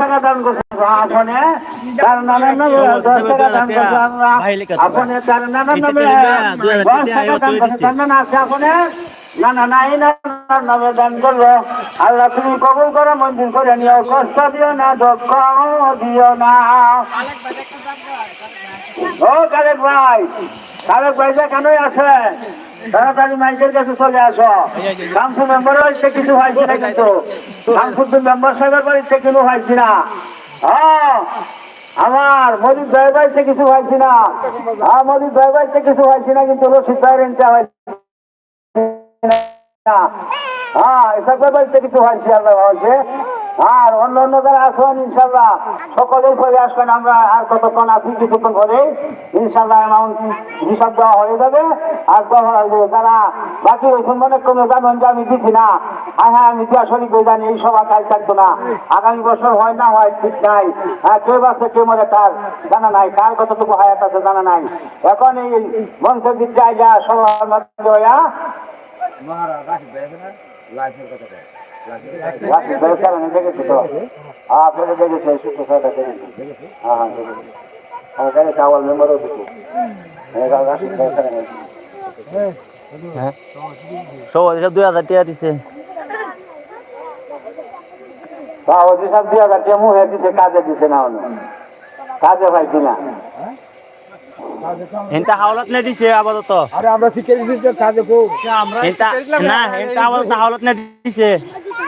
টাকা দান করছে আপনি। তার নানার নামে দশ টাকা দান করছে আপনি তার নানার নামে দশ টাকা দান করছে। তার নানা আছে আপনি না না নাই না নামে দান করল আল্লাহ তুমি কবুল করো মঞ্জুর করে নিও। কষ্ট দিও না দুঃখ দিও না। ও কালেক ভাই। ভাই যে কেনই আছে? তাড়াতাড়ি মাইকের কাছে চলে আসো। শামসু মেম্বার হচ্ছে কিছু হয়েছে না কিন্তু। শামসুদ্দিন মেম্বার সাহেবের বাড়িতে কিছু হয়েছি না। হ্যাঁ আমার মোদির দয় বাড়িতে কিছু হয়েছি না। হ্যাঁ মোদির দয় বাড়িতে কিছু হয়েছি না কিন্তু রশিদ এনতে হয়েছে হ্যাঁ এসব বাড়িতে কিছু হয়েছে, আল্লাহ হয়েছে আর অন্য অন্য যারা আসবেন ইনশাল্লাহ সকলেই চলে আসবেন। আমরা আর কতক্ষণ আছি কিছুক্ষণ পরে ইনশাল্লাহ অ্যামাউন্ট হিসাব দেওয়া হয়ে যাবে। আর দেওয়া যারা বাকি রয়েছেন, মনে কোনো জানেন যে আমি দিচ্ছি না। হ্যাঁ হ্যাঁ আমি শরীর করে জানি এই সভা কাজ থাকতো না। আগামী বছর হয় না হয়, ঠিক নাই। হ্যাঁ কেউ আছে, কেউ মনে কার জানা নাই। কার কতটুকু হায়াত আছে, জানা নাই। এখন এই মঞ্চের দিক জায়গা সবার মধ্যে হইয়া রাখি দরকার আমি দেখেছি তো হ্যাঁ ফেলে দেখেছি সুস্থ সাথে দেখেছি হ্যাঁ হ্যাঁ দেখেছি হ্যাঁ দেখেছি আমার মেম্বারও দেখি রাখি দরকার সব এসব দুই হাজার টাকা দিছে বা ওদি সব দিয়ে যাচ্ছে মুহে দিছে কাজে দিছে না অন্য কাজে পাইছি না এনটা হাওলাত নে দিছে আপাতত আরে আমরা শিখে দিচ্ছি কাজে খুব এনটা না এনটা আপাতত হাওলাত নে দিছে।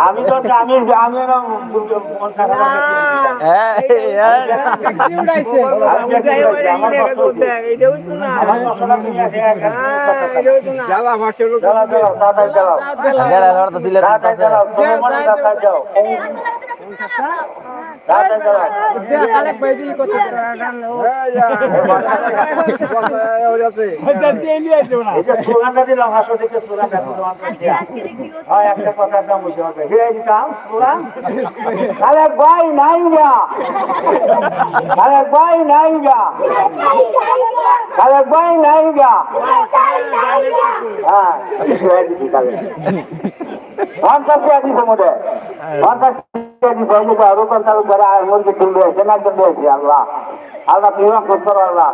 আমি তো আমি আমি মন আমার ভাই নাই গা ভাই নাই গা ভাই নাই গা হ্যাঁ। পঞ্চাশ টাকা দিছে মোটে পঞ্চাশ কিনবে কেনার জন্য এসেছি আল্লাহ আল্লাহ তুমি রহমত করো আল্লাহ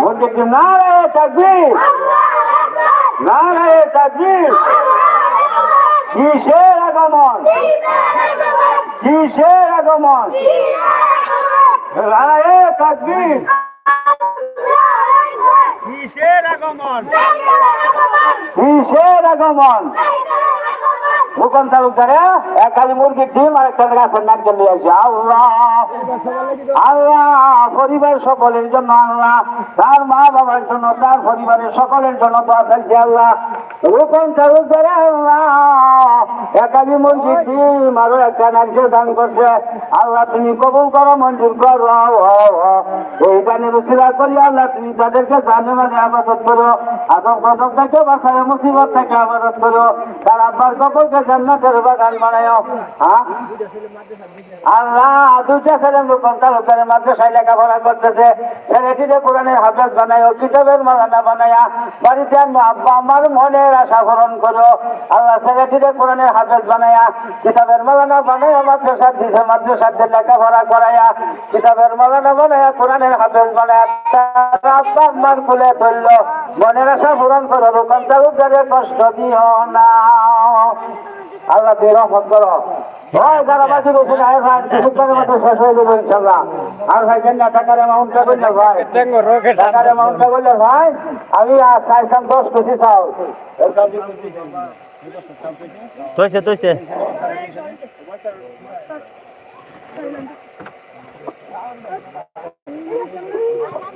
মুরগি কিন না রে তাকবীর না রে তাকবীর কিসের আগমন কিসের আগমন রায়ে তাকবীর কিসের আগমন কিসের আগমন হুকম তালুকদারে, এক খালি মুরগির ডিম আর একটা গাছের নারকেল নিয়ে আসে। আল্লাহ আল্লাহ পরিবার সকলের জন্য আল্লাহ, তার মা বাবার জন্য, তার পরিবারের সকলের জন্য দোয়া চাইছি আল্লাহ। রূপন তালুকদারে, আল্লাহ একালি মুরগির ডিম আরও একটা নারকেল দান করছে। আল্লাহ, তুমি কবুল করো, মঞ্জুর করো। এই গানের উচিরা করি, আল্লাহ, তুমি তাদেরকে জানে মানে আবাদত করো। আদম কদম থেকে বাসায় মুসিবত থেকে আবাদত করো। তার আব্বার কবলকে জান্নাতের বাগান বানায় হ্যাঁ? আল্লাহ দুইটা ছেলে রূপন তালুকদারে মাদ্রাসায় লেখাপড়া করতেছে। ছেলেটিরে কোরআনের হাফেজ বানায় কিতাবের মালানা বানায়া, বাড়িতে আনব, আব্বা, আমার মনের আশা পূরণ করো। আল্লাহ ছেলেটিরে কোরআনের হাফেজ বানায়া, কিতাবের মালানা বানায়া মাদ্রাসা দিছে মাদ্রাসাতে লেখাপড়া করায়া, কিতাবের মালানা বানায়া, কোরআনের হাফেজ বানায়া। আব্বা আমার খুলে ধরলো, মনের আশা পূরণ করো রূপন তালুকদারে কষ্ট দিও না। আল্লাহ তুই রহমত করো। ওই যারা বাকি রয়েছে আয় ভাই কিছুক্ষণের মতো শেষ হয়ে যাবে ইনশাল্লাহ আর ভাই, কেন টাকার অ্যামাউন্টটা বললে ভাই? টাকার অ্যামাউন্টটা ভাই you.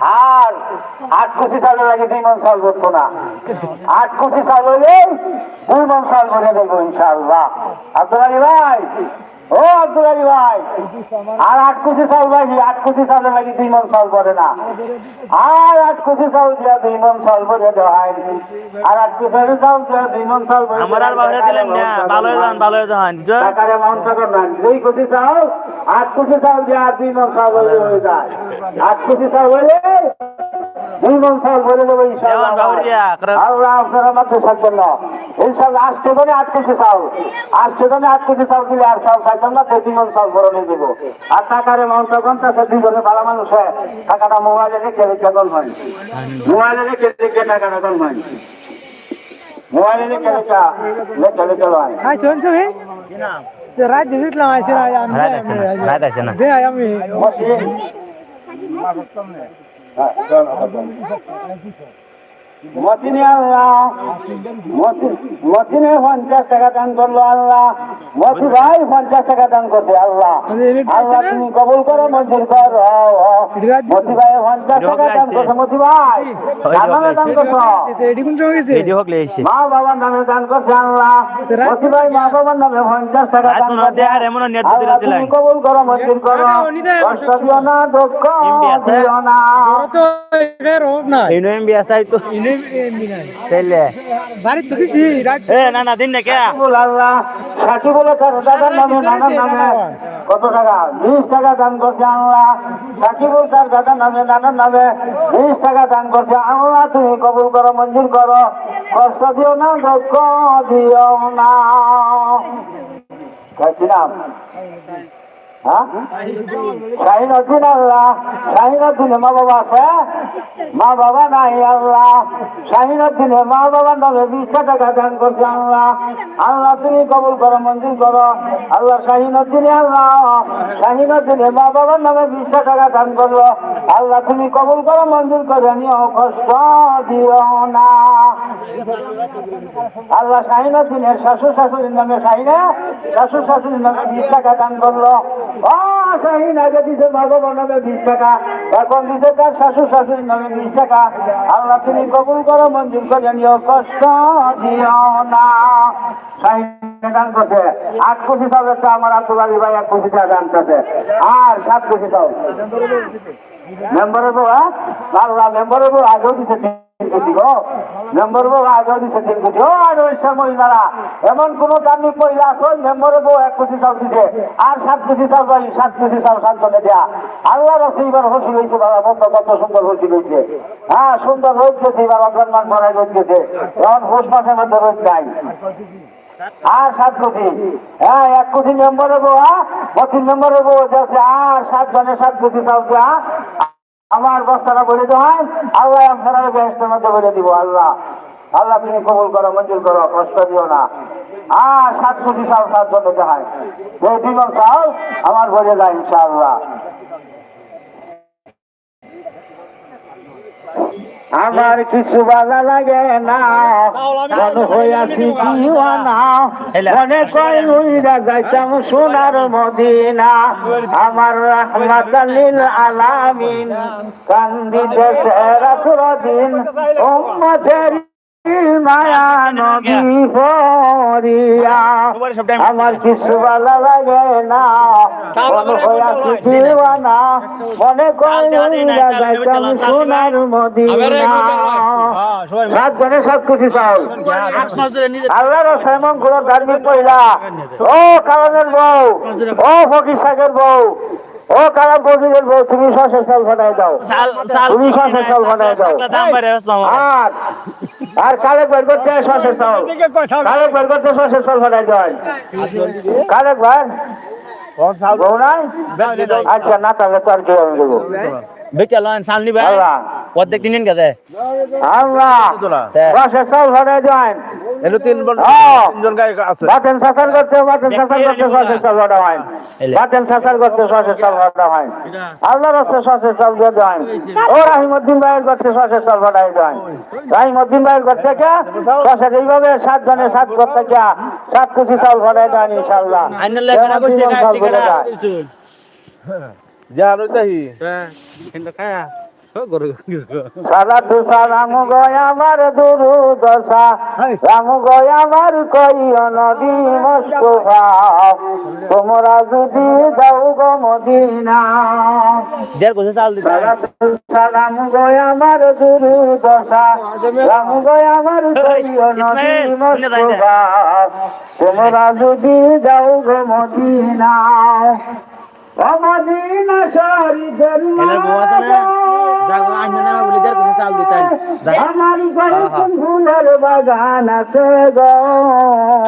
আর আট কুচি চাল লাগে দুই মন চাল করতো না। আট কুচি চাল হইলে দুই মন চাল করে দেবো ইনশাআল্লাহ। আব্দুল আলী ভাই ও আব্দুল আলী ভাই আর আট কুচি চাল ভাই আট কুচি চালের লাগে দুই মন চাল পড়ে না। আর আট কুচি চাল দিয়া দুই মন চাল ভরে দেওয়া হয়। আর আট কুচি চাল দিয়া দুই মন চাল আমার আর বাবরে দিলেন না। ভালো হয়ে যান ভালো হয়ে যান। টাকার অ্যামাউন্টটা করবেন দুই কোটি চাল আট কোটি চাল দিয়ে আর দুই মন চাল হয়ে হয়ে যায়। আট কোটি চাল হলে দুই মন চাল ভরে দেবো আল্লাহ আপনারা মাদ্রাসার জন্য ইনশাআল্লাহ আজকে ধরে আট কোটি চাল। আজকে ধরে আট কোটি চাল দিলে আর চাল চাইতাম না দুই মন চাল ভরে নিয়ে দেবো। আর টাকার অ্যামাউন্টটা কমতেছে দুই জনে ভালো মানুষ হয়। টাকাটা মোবাইলে রেখে রেখে গল হয়। মোবাইলে রেখে রেখে টাকাটা গল হয়। মোবাইলে রেখে রেখে লেখা লেখা হয়। হ্যাঁ রাত দিছিলাম আইসি রাত আছে না। দে আমি মতিনে আল্লাহ মতিনে পঞ্চাশ টাকা দান করল আল্লাহ মতি ভাই পঞ্চাশ টাকা দান করছে আল্লাহ। আল্লাহ তুমি কবুল করো মঞ্জুর করো মতি ভাই পঞ্চাশ টাকা দান করছে মতি ভাই নামে দান করছ। মা বাবার নামে দান করছে আল্লাহ। মতি ভাই মা বাবার নামে পঞ্চাশ টাকা দান করছে। আল্লাহ তুমি কবুল করো মঞ্জুর করো। কষ্ট দিও না দুঃখ দিও না। তো ইনে এমবি নাই তাইলে বাড়ি তো দিছি এ না না দিন না কে? সাকিবুল আল্লাহ সাকিবুল তার দাদার নামে নানার নামে। কত টাকা? বিশ টাকা দান করছে আল্লাহ। সাকিবুল তার দাদার নামে নানার নামে। বিশ টাকা দান করছে আল্লাহ তুমি কবুল করো মঞ্জুর করো। কষ্ট দিও না দুঃখ দিও না। কাছিলাম হ্যাঁ শাহিন উদ্দিন আল্লাহ। শাহিন উদ্দিনে মা বাবা আছে? মা বাবা নাই আল্লাহ। শাহিন উদ্দিনে মা বাবার নামে বিশ টাকা দান করছে আল্লাহ। আল্লাহ তুমি কবুল করো, মঞ্জুর করো। আল্লাহ শাহিন উদ্দিনে আল্লাহ। শাহিন উদ্দিনে মা বাবার নামে বিশ টাকা দান করল। আল্লাহ তুমি কবুল করো, মঞ্জুর করে, নিও কষ্ট, দিও না। আল্লাহ শাহিন উদ্দিনের শাশু শাশুড়ির নামে শাহিনে শাশু শাশুড়ির নামে বিশ টাকা দান করল। ও শাহিন আগে দিছে ভগবান নামে বিশ টাকা। এখন দিছে তার শাশু শাশুড়ির নামে বিশ টাকা। আল্লাহ তুমি কবুল করো মঞ্জুর করে নিও কষ্ট দিও না। দান করছে। আট কোটি চাউল একটা আমার আব্দুল আলী ভাই এক কোটি টাকা দান করছে আর সাত কোটি চাউল। মেম্বারের বউ হ্যাঁ? আল্লাহ মেম্বারের বউ আগেও দিছে মেম্বার বউ দিছে তিন কোটি। ও মহিলারা এমন কোন দামি আছে? ওই মেম্বারের বউ এক কোটি চাল দিছে। আর সাত কোটি চাল পাই সাত কোটি চাল সান্ত্বনে দেয়া। আল্লাহ রাস্তা এবার হসি হয়েছে বাবা, বন্ধ, কত সুন্দর হসি হয়েছে হ্যাঁ সুন্দর রোদ গেছে, এবার অগ্রাণ মান রোদ গেছে। এখন পৌষ মাসের মধ্যে রোদ নাই। আর সাত কোটি। হ্যাঁ এক কোটি মেম্বারের বউ হ্যাঁ? পঁচিশ মেম্বারের বউ আর সাত জনে সাত কোটি চাল আমার বস্তাটা বলে দেওয়ায় আল্লাহ আপনারা ব্যস্তের মধ্যে বলে দিব, আল্লাহ। আল্লাহ তুমি কবল করো, মঞ্জুর করো, কষ্ট দিও না। আর সাত কোটি সাল সাত জনে দেখায়। এই বিমল চাল আমার বলে দেয়, ইনশাআল্লাহ। আমার কিছু বাধা লাগে না। মন হইয়াছি দিওয়ানা মনে কয় যাইতাম সোনার মদিনা। আমার রহমত লিল আলামিন। কান্দিতে রাতুর দিন। উম্মতের মায়া নদী ভরিয়া। আমার কিছু ভালো লাগে না। দিওয়ানা মনে যাইতাম সোনার মদিনা। সাত জনে সব কিছু চাও আল্লাহ রসায় মঙ্গল ধার্মিক মহিলা ও কালামের বউ ও ফকির সাগের বউ ও কালাম ফকিরের বউ তুমি শ্বাসের চাল ফাটাই দাও। তুমি শ্বাসের চাল ফাটাই দাও। আর আর কালেক ভাই করতে চাল কালেক ভাই করতে শ্বাসের চাল ফাটাই দেয় কালেক ভাই? বউ নাই? আচ্ছা না তাহলে তো আর কি আমি দেবো? বেচা সামনি ভাই তিন গেছে। আল্লাহ। ফাটাই দেয় এলো তিন জন হ্যাঁ। তিনজন গায়ক আছে। বাতেন সাসার করতে বাতেন সাসার করতে ফাটা হয় বাতেন সাসার করতে ফাটা হয় আল্লাহ চাল দিয়ে দেয় ও রাহিমুদ্দিন ভাইয়ের করতে সসের চাল ফাটাই দেয় রাহিমুদ্দিন ভাইয়ের করতে কে সসের এইভাবে সাত জনে সাত করতে কে সাত কুচি চাল ফাটাই দেয় ইনশাল্লাহ আইনাল লেখা করছে চাল ফুটে যায় যা লই তাহি। কিন্তু খায়া সারা তুষা রাম গয় আমার দুরু দশা রাম গয় আমার কইও নদী মস্তফা। তোমরা যদি যাও গো মদিনা। দেড় কোসে চাল দিতে রাম গয় আমার দুরু দশা রাম গয় আমার কইও নদী মস্তফা। তোমরা যদি যাও গো মদিনা। আমার বাগান আছে গো।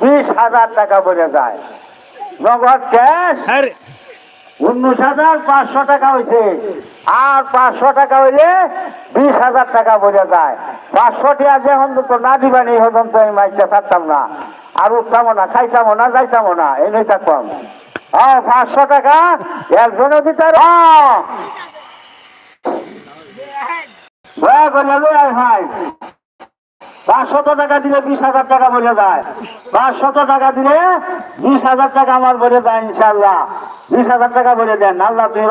বিশ হাজার টাকা পড়ে যায়। নগদ ক্যাশ উনিশ হাজার পাঁচশো টাকা হয়েছে আর পাঁচশো টাকা হইলে বিশ হাজার টাকা পড়ে যায়। পাঁচশো টাকা যে অন্তত না দিবানি হতন তো আমি মাইকটা থাকতাম না। আর উঠতামও না খাইতামও না যাইতামও না এই নই থাকতাম হ্যাঁ পাঁচশো টাকা একজনে দিতে হ্যাঁ। দয়া করে লই আয় শত টাকা দিলে বিশ হাজার টাকা বলে দেয় বা শত টাকা দিলে বিশ হাজার টাকা আমার বলে দেয় ইনশাল্লাহ বিশ হাজার টাকা বলে দেন। আল্লাহ তুমি